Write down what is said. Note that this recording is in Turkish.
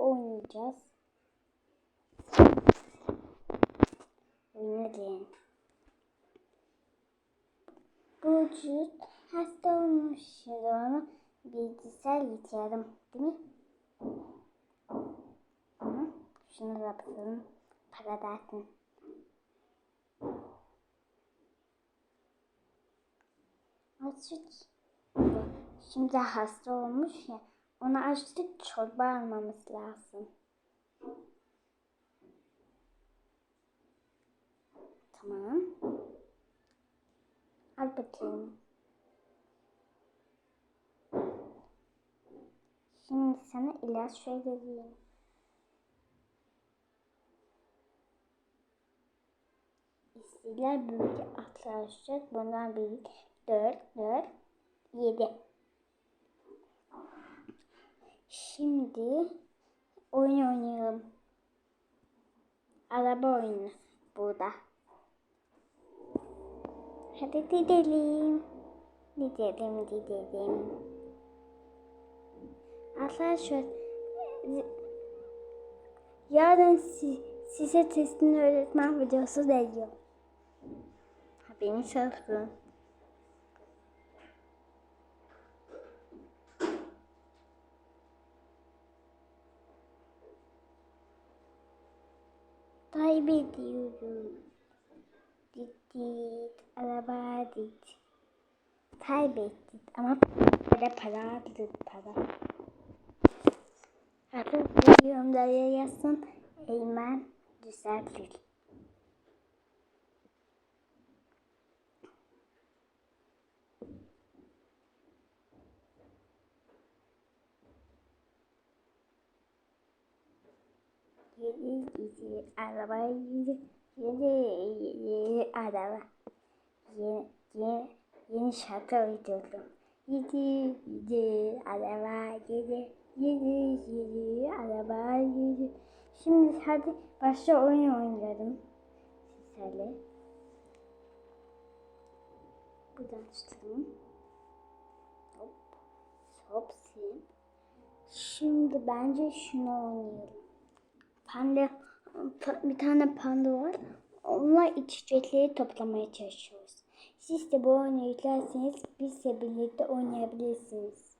oynayacağız. Oynayalım. Bu çocuk hasta olmuş. Şimdi onu bilgisayar yitiyorum. Değil mi? Hı? Şunu da bakalım. Para dersin. Açık. Şimdi hasta olmuş ya. Ona açlık çorba almamız lazım. Tamam. Al bakayım. Şimdi sana ilaç vereyim. İstiler böyle arkadaşlar. Bunlar bir, dört, dört, yedi. Şimdi oyun oynayalım. Araba oyunu burada. Hadi gidelim. Gidelim, gidelim. Arkadaşlar yarın si size testini öğretmen videosu geliyor. Haberiniz olsun. Kaybediyorum. Dit dit. Araba dit. Kaybettik ama para para aldık para. Artık yorumlara yazsın. Eymen düzeltir. Yedi yedi araba yedi yedi yedi araba yeni, yeni, yeni şarkı uydurdum. Yedi yedi araba yedi yedi yedi araba yedi. Şimdi hadi başla oyun oynayalım sizlerle. Buradan tutalım. Hop. Hop sil. Şimdi bence şunu oynayalım. Panda, bir tane panda var. Onunla içecekleri toplamaya çalışıyoruz. Siz de bu oyunu yüklerseniz bizle birlikte oynayabilirsiniz.